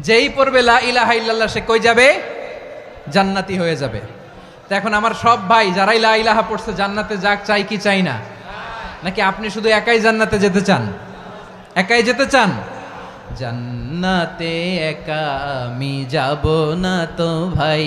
যেই পড়বে লা ইলাহা ইল্লাল্লাহ, সে কই যাবে? জান্নাতি হয়ে যাবে। তো এখন আমার সব ভাই যারাই লা ইলাহা পড়ছে, জান্নাতে যাক, চাই কি চাই না? নাকি আপনি শুধু একাই জান্নাতে যেতে চান? একাই যেতে চান? জান্নাতে একা আমি যাব না তো ভাই।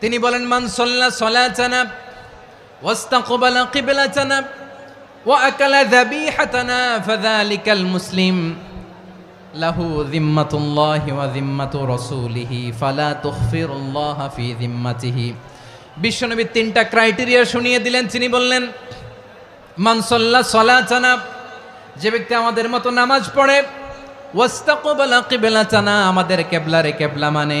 তিনি বলেন, মান সল্লা সলাচানা ওয়াস্তাকবালা কিবলাচানা ওয়া আকালা যাবিহাতানা ফাযালিকাল মুসলিম। লাহু যিম্মাতুল্লাহি ওয়া যিম্মাতু রাসূলিহি, ফালা তুখফিরুল্লাহ ফি যিম্মাতিহি। বিশ্বনবী তিনটা ক্রাইটেরিয়া শুনিয়ে দিলেন। তিনি বললেন, মান সল্লা সলাচানা যে ব্যক্তি আমাদের মতো নামাজ পড়ে, ওয়াস্তাকবালা কিবলাচানা আমাদের কেবলারে কেবলা মানে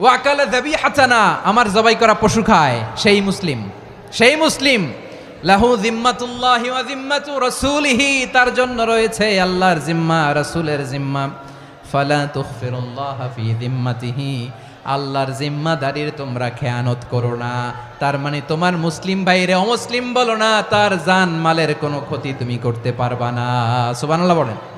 ওয়াকালে দাবি হাচানা আমার জবাই করা পশু খায়, সেই মুসলিম। সেই মুসলিম। লাহু জিম্মাতুল্লাহি ওয়া জিম্মাতু রাসূলিহি, তার জন্য রয়েছে আল্লাহর জিম্মা, রাসূলের জিম্মা। ফালা তুখফিরুল্লাহ ফি জিম্মাতিহি, আল্লাহর জিম্মাদারির তোমরা খেয়ানত করো না। তার মানে তোমার মুসলিম ভাইরে অমুসলিম বলো না, তার জান মালের কোনো ক্ষতি তুমি করতে পারবা না। সুবহানাল্লাহ বলেন।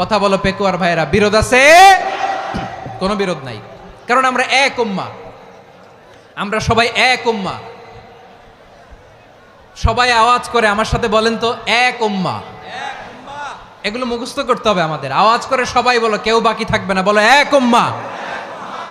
কথা বলো পেকুয়ার ভাইরা বিরোধ আছে? কোনো বিরোধ নাই। কারণ আমরা এক উম্মা। আমরা সবাই এক উম্মা। সবাই আওয়াজ করে আমার সাথে বলেন তো, এক উম্মা। এগুলো মুখস্থ করতে হবে আমাদের। আওয়াজ করে সবাই বলো, কেউ বাকি থাকবে না, বলো এক উম্মা।